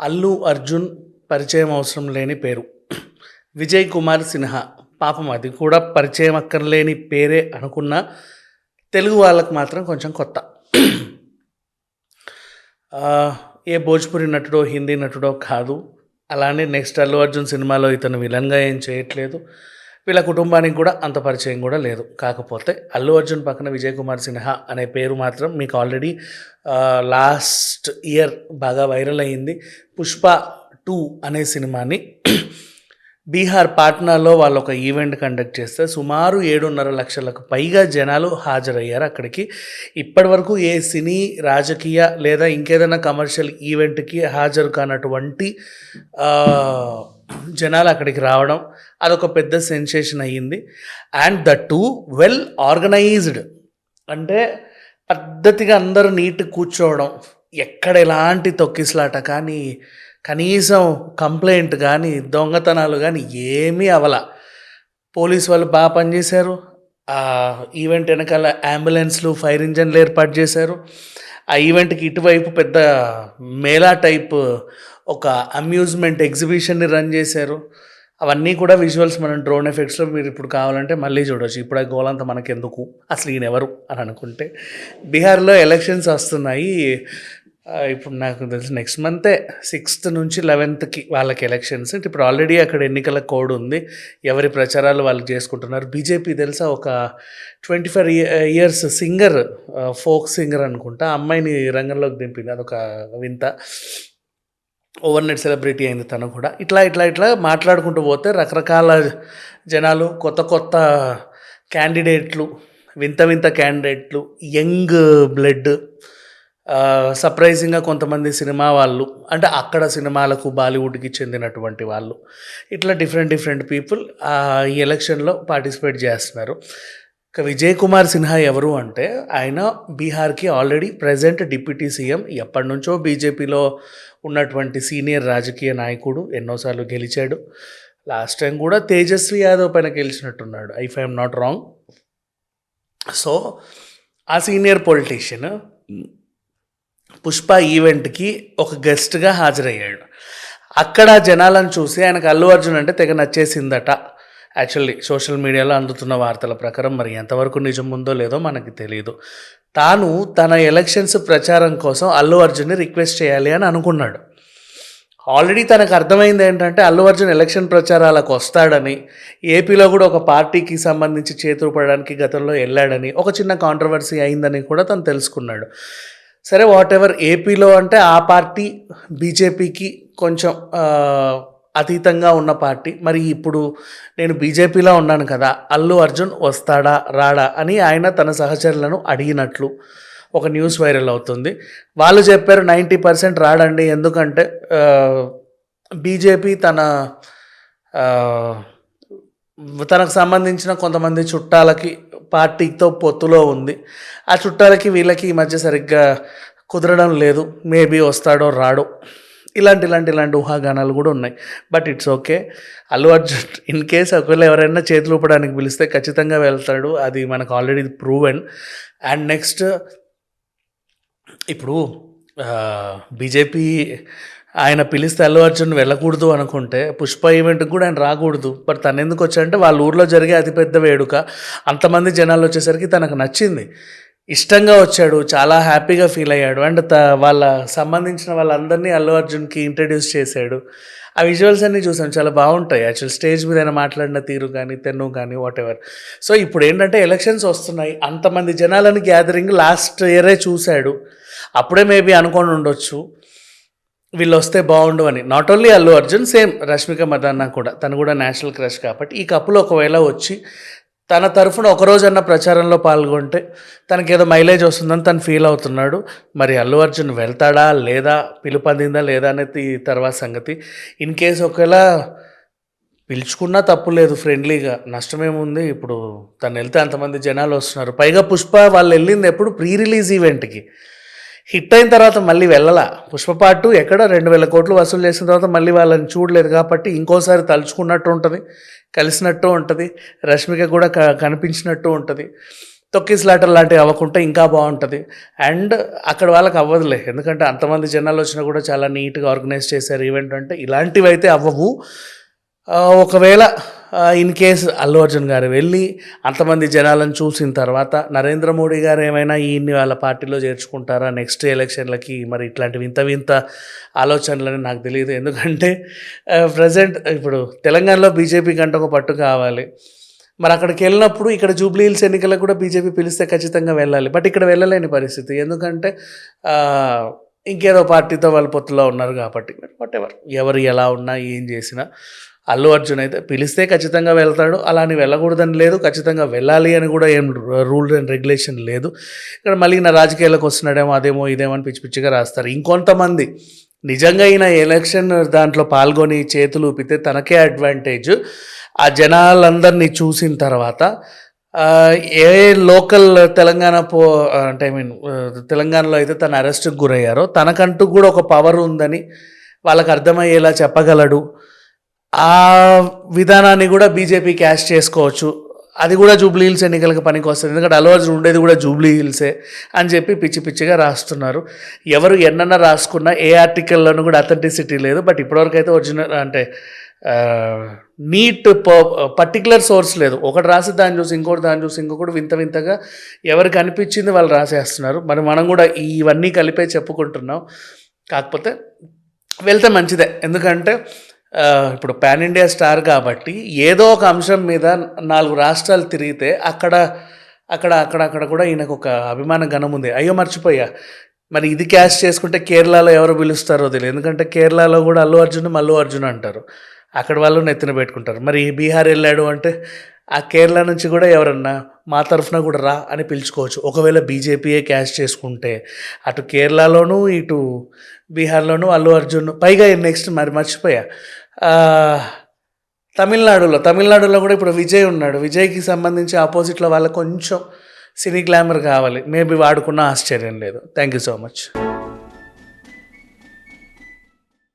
అల్లు అర్జున్ పరిచయం అవసరం లేని పేరు. విజయ్ కుమార్ సిన్హా. పాపం అది కూడా పరిచయం అక్కర్లేని పేరే అనుకున్న తెలుగు వాళ్ళకు మాత్రం కొంచెం కొత్త. ఏ భోజ్పురి నటుడో హిందీ నటుడో కాదు. అలానే నెక్స్ట్ అల్లు అర్జున్ సినిమాలో ఇతను విలన్గా ఏం చేయట్లేదు. వీళ్ళ కుటుంబానికి కూడా అంత పరిచయం కూడా లేదు. కాకపోతే అల్లు అర్జున్ పక్కన విజయ్ కుమార్ సిన్హా అనే పేరు మాత్రం మీకు ఆల్రెడీ లాస్ట్ ఇయర్ బాగా వైరల్ అయ్యింది. పుష్ప టూ అనే సినిమాని బీహార్ పాట్నాలో వాళ్ళు ఒక ఈవెంట్ కండక్ట్ చేస్తే సుమారు ఏడున్నర లక్షలకు పైగా జనాలు హాజరయ్యారు అక్కడికి. ఇప్పటివరకు ఏ సినీ రాజకీయ లేదా ఇంకేదైనా కమర్షియల్ ఈవెంట్కి హాజరు కానటువంటి జనాలు అక్కడికి రావడం అదొక పెద్ద సెన్సేషన్ అయ్యింది. And the too well organised. అంటే పద్ధతిగా అందరూ నీట్ కూర్చోవడం ఎక్కడ ఎలాంటి తొక్కిసలాట కానీ కనీసం కంప్లైంట్ కానీ దొంగతనాలు కానీ ఏమీ అవల. పోలీస్ వాళ్ళు బాగా పనిచేశారు. ఈవెంట్ వెనకాల అంబులెన్స్లు ఫైర్ ఇంజన్లు ఏర్పాటు చేశారు. ఆ ఈవెంట్కి ఇటువైపు పెద్ద మేళా టైప్ ఒక అమ్యూజ్మెంట్ ఎగ్జిబిషన్ని రన్ చేశారు. అవన్నీ కూడా విజువల్స్ మనం డ్రోన్ ఎఫెక్ట్స్లో మీరు ఇప్పుడు కావాలంటే మళ్ళీ చూడవచ్చు ఇప్పుడు ఆ గోలంతా మనకెందుకు? అసలు ఈయన ఎవరు? అని అనుకుంటే బీహార్లో ఎలక్షన్స్ వస్తున్నాయి. ఇప్పుడు నాకు తెలిసి నెక్స్ట్ మంతే సిక్స్త్ నుంచి లెవెన్త్కి వాళ్ళకి ఎలక్షన్స్ ఇప్పుడు ఆల్రెడీ అక్కడ ఎన్నికల కోడ్ ఉంది. ఎవరి ప్రచారాలు వాళ్ళు చేసుకుంటున్నారు. బీజేపీ తెలుసా? ఒక twenty five years singer folk singer అనుకుంటా. ఆ అమ్మాయిని రంగంలోకి దింపింది. అదొక వింత. ఓవర్ నైట్ సెలబ్రిటీ అయింది తను కూడా. ఇట్లా ఇట్లా ఇట్లా మాట్లాడుకుంటూ పోతే రకరకాల జనాలు కొత్త కొత్త క్యాండిడేట్లు వింత వింత క్యాండిడేట్లు యంగ్ బ్లడ్ సర్ప్రైజింగ్గా కొంతమంది సినిమా వాళ్ళు అంటే అక్కడ సినిమాలకు బాలీవుడ్కి చెందినటువంటి వాళ్ళు ఇట్లా డిఫరెంట్ డిఫరెంట్ పీపుల్ ఈ ఎలక్షన్లో పార్టిసిపేట్ చేస్తున్నారు. ఇక విజయ్ కుమార్ సిన్హా ఎవరు అంటే ఆయన బీహార్కి ఆల్రెడీ ప్రజెంట్ డిప్యూటీ సీఎం. ఎప్పటి నుంచో బీజేపీలో ఉన్నటువంటి సీనియర్ రాజకీయ నాయకుడు ఎన్నోసార్లు గెలిచాడు. లాస్ట్ టైం కూడా తేజస్వి యాదవ్ పైన గెలిచినట్టున్నాడు. If I'm not wrong. So ఆ సీనియర్ పొలిటీషియన్ పుష్ప ఈవెంట్కి ఒక గెస్ట్గా హాజరయ్యాడు. అక్కడ జనాలను చూసి ఆయనకు అల్లు అర్జున్ అంటే తెగ నచ్చేసిందట. యాక్చువల్లీ సోషల్ మీడియాలో అందుతున్న వార్తల ప్రకారం మరి ఎంతవరకు నిజం ఉందో లేదో మనకి తెలియదు తాను తన ఎలక్షన్స్ ప్రచారం కోసం అల్లు అర్జున్ని రిక్వెస్ట్ చేయాలి అని అనుకున్నాడు. ఆల్రెడీ తనకు అర్థమైంది ఏంటంటే అల్లు అర్జున్ ఎలక్షన్ ప్రచారాలకు వస్తాడని ఏపీలో కూడా ఒక పార్టీకి సంబంధించి చేతులు పడడానికి గతంలో వెళ్ళాడని ఒక చిన్న కాంట్రవర్సీ అయిందని కూడా తను తెలుసుకున్నాడు. సరే వాట్ ఎవర్ ఏపీలో అంటే ఆ పార్టీ బీజేపీకి కొంచెం అతీతంగా ఉన్న పార్టీ. మరి ఇప్పుడు నేను బీజేపీలో ఉన్నాను కదా అల్లు అర్జున్ వస్తాడా రాడా అని ఆయన తన సహచరులను అడిగినట్లు ఒక న్యూస్ వైరల్ అవుతుంది. వాళ్ళు చెప్పారు నైంటీ పర్సెంట్ రాడండి ఎందుకంటే బీజేపీ తన తనకు సంబంధించిన కొంతమంది చుట్టాలకి పార్టీతో పొత్తులో ఉంది. ఆ చుట్టాలకి వీళ్ళకి ఈ మధ్య సరిగ్గా కుదరడం లేదు. మేబీ వస్తాడో రాడో. ఇలాంటి ఇలాంటి ఇలాంటి ఊహాగానాలు కూడా ఉన్నాయి. But it's okay Allu Arjun in case ఒకవేళ ఎవరైనా చేతులు ఊపడానికి పిలిస్తే ఖచ్చితంగా వెళ్తాడు. అది మనకు ఆల్రెడీ ప్రూవెన్ అండ్ నెక్స్ట్ ఇప్పుడు బీజేపీ ఆయన పిలిస్తే అల్లు అర్జున్ వెళ్ళకూడదు అనుకుంటే పుష్ప ఈవెంట్కి కూడా ఆయన రాకూడదు. బట్ తను ఎందుకు వచ్చాడంటే వాళ్ళ ఊర్లో జరిగే అతిపెద్ద వేడుక. అంతమంది జనాలు వచ్చేసరికి తనకు నచ్చింది. ఇష్టంగా వచ్చాడు చాలా హ్యాపీగా ఫీల్ అయ్యాడు. అండ్ త వాళ్ళ సంబంధించిన వాళ్ళందరినీ అల్లు అర్జున్కి ఇంట్రడ్యూస్ చేశాడు. ఆ విజువల్స్ అన్నీ చూసాం చాలా బాగుంటాయి. యాక్చువల్ స్టేజ్ మీద ఆయన మాట్లాడిన తీరు కానీ తెన్ను కానీ వాట్ ఎవర్ సో ఇప్పుడు ఏంటంటే ఎలక్షన్స్ వస్తున్నాయి. అంతమంది జనాలని గ్యాదరింగ్ లాస్ట్ ఇయరే చూశాడు. అప్పుడే మేబీ అనుకొని ఉండొచ్చు. వీళ్ళు వస్తే బాగుండు అని. Not only Allu Arjun same Rashmika Mandanna కూడా. తను కూడా నేషనల్ క్రష్ కాబట్టి ఈ కప్పులు ఒకవేళ వచ్చి తన తరఫున ఒకరోజన్న ప్రచారంలో పాల్గొంటే తనకి ఏదో మైలేజ్ వస్తుందని తను ఫీల్ అవుతున్నాడు. మరి అల్లు అర్జున్ వెళ్తాడా లేదా పిలుపందిందా లేదా అనేది తర్వాత సంగతి. ఇన్ కేస్ ఒకవేళ పిలుచుకున్నా తప్పు లేదు ఫ్రెండ్లీగా. నష్టమేముంది? ఇప్పుడు తను వెళ్తే అంతమంది జనాలు వస్తున్నారు. పైగా పుష్ప వాళ్ళు వెళ్ళింది ఎప్పుడు ప్రీ రిలీజ్ ఈవెంట్కి. హిట్ అయిన తర్వాత మళ్ళీ వెళ్ళలా. పుష్ప పాటు ఎక్కడ? రెండు వేల కోట్లు వసూలు చేసిన తర్వాత మళ్ళీ వాళ్ళని చూడలేదు కాబట్టి ఇంకోసారి తలుచుకున్నట్టు ఉంటుంది. కలిసినట్టు ఉంటుంది. రష్మిక కూడా క కనిపించినట్టు ఉంటుంది. తొక్కిస్లాటర్ లాంటివి అవ్వకుంటే ఇంకా బాగుంటుంది. అండ్ అక్కడ వాళ్ళకి అవ్వదులే. ఎందుకంటే అంతమంది జనాలు వచ్చినా కూడా చాలా నీట్గా ఆర్గనైజ్ చేశారు. ఈవెంట్ అంటే ఇలాంటివి అయితే అవ్వవు ఒకవేళ ఇన్ కేస్ అల్లు అర్జున్ గారు వెళ్ళి అంతమంది జనాలను చూసిన తర్వాత నరేంద్ర మోడీ గారు ఏమైనా ఈయన్ని వాళ్ళ పార్టీలో చేర్చుకుంటారా నెక్స్ట్ ఎలక్షన్లకి మరి ఇట్లాంటి వింత వింత ఆలోచనలని నాకు తెలియదు. ఎందుకంటే ప్రజెంట్ ఇప్పుడు తెలంగాణలో బీజేపీ కంటే ఒక పట్టు కావాలి. మరి అక్కడికి వెళ్ళినప్పుడు ఇక్కడ జూబ్లీ హిల్స్ ఎన్నికలకు కూడా బీజేపీ పిలిస్తే ఖచ్చితంగా వెళ్ళాలి. బట్ ఇక్కడ వెళ్ళలేని పరిస్థితి. ఎందుకంటే ఇంకేదో పార్టీతో వాళ్ళ పొత్తులో ఉన్నారు కాబట్టి. వాట్ ఎవర్ ఎవరు ఎలా ఉన్నా ఏం చేసినా. అల్లు అర్జున్ అయితే పిలిస్తే ఖచ్చితంగా వెళ్తాడు. అలా అని వెళ్ళకూడదని లేదు. ఖచ్చితంగా వెళ్ళాలి అని కూడా ఏం రూల్ అండ్ రెగ్యులేషన్ లేదు. ఇక్కడ మళ్ళీ నా రాజకీయాలకు వస్తున్నాడేమో అదేమో ఇదేమో అని పిచ్చి పిచ్చిగా రాస్తారు. ఇంకొంతమంది నిజంగా ఈయన ఎలక్షన్ దాంట్లో పాల్గొని చేతులు ఊపితే తనకే అడ్వాంటేజ్. ఆ జనాలందరినీ చూసిన తర్వాత ఏ లోకల్ తెలంగాణ పో అంటే ఐ మీన్ తెలంగాణలో అయితే తన అరెస్ట్కి గురయ్యారో తనకంటూ కూడా ఒక పవర్ ఉందని వాళ్ళకి అర్థమయ్యేలా చెప్పగలడు. ఆ విధానాన్ని కూడా బీజేపీ క్యాష్ చేసుకోవచ్చు. అది కూడా జూబ్లీ హిల్స్ ఎన్నికలకు పనికి వస్తుంది. ఎందుకంటే అల్లు అర్జున్ ఉండేది కూడా జూబ్లీ హిల్సే అని చెప్పి పిచ్చి పిచ్చిగా రాస్తున్నారు. ఎవరు ఎన్నన్నా రాసుకున్నా ఏ ఆర్టికల్లోనూ కూడా అథెంటిసిటీ లేదు. బట్ ఇప్పటివరకు అయితే ఒరిజినల్ అంటే నీట్ పర్టికులర్ సోర్స్ లేదు. ఒకటి రాసి దాన్ని చూసి ఇంకోటి దాన్ని చూసి ఇంకొకటి వింత వింతగా ఎవరికి అనిపించింది వాళ్ళు రాసేస్తున్నారు. మరి మనం కూడా ఇవన్నీ కలిపే చెప్పుకుంటున్నాం. కాకపోతే వెళ్తే మంచిదే. ఎందుకంటే ఇప్పుడు పాన్ ఇండియా స్టార్ కాబట్టి ఏదో ఒక అంశం మీద నాలుగు రాష్ట్రాలు తిరిగితే అక్కడ అక్కడ అక్కడ అక్కడ కూడా ఈయనకు ఒక అభిమాన గణం ఉంది. అయ్యో మర్చిపోయా. మరి ఇది క్యాష్ చేసుకుంటే కేరళలో ఎవరు పిలుస్తారో తెలియదు. ఎందుకంటే కేరళలో కూడా అల్లు అర్జున్ మల్లు అర్జున్ అంటారు. అక్కడ వాళ్ళు నెత్తిన పెట్టుకుంటారు. మరి బీహార్ వెళ్ళాడు అంటే ఆ కేరళ నుంచి కూడా ఎవరన్నా మా తరఫున కూడా రా అని పిలుచుకోవచ్చు. ఒకవేళ బీజేపీయే క్యాష్ చేసుకుంటే అటు కేరళలోనూ ఇటు బీహార్లోనూ అల్లు అర్జున్ పైగా నెక్స్ట్ మరి మర్చిపోయా తమిళనాడులో తమిళనాడులో కూడా ఇప్పుడు విజయ్ ఉన్నాడు. విజయ్కి సంబంధించి ఆపోజిట్లో వాళ్ళకి కొంచెం సినీ గ్లామర్ కావాలి. మేబీ వాడుకున్న ఆశ్చర్యం లేదు. Thank you so much.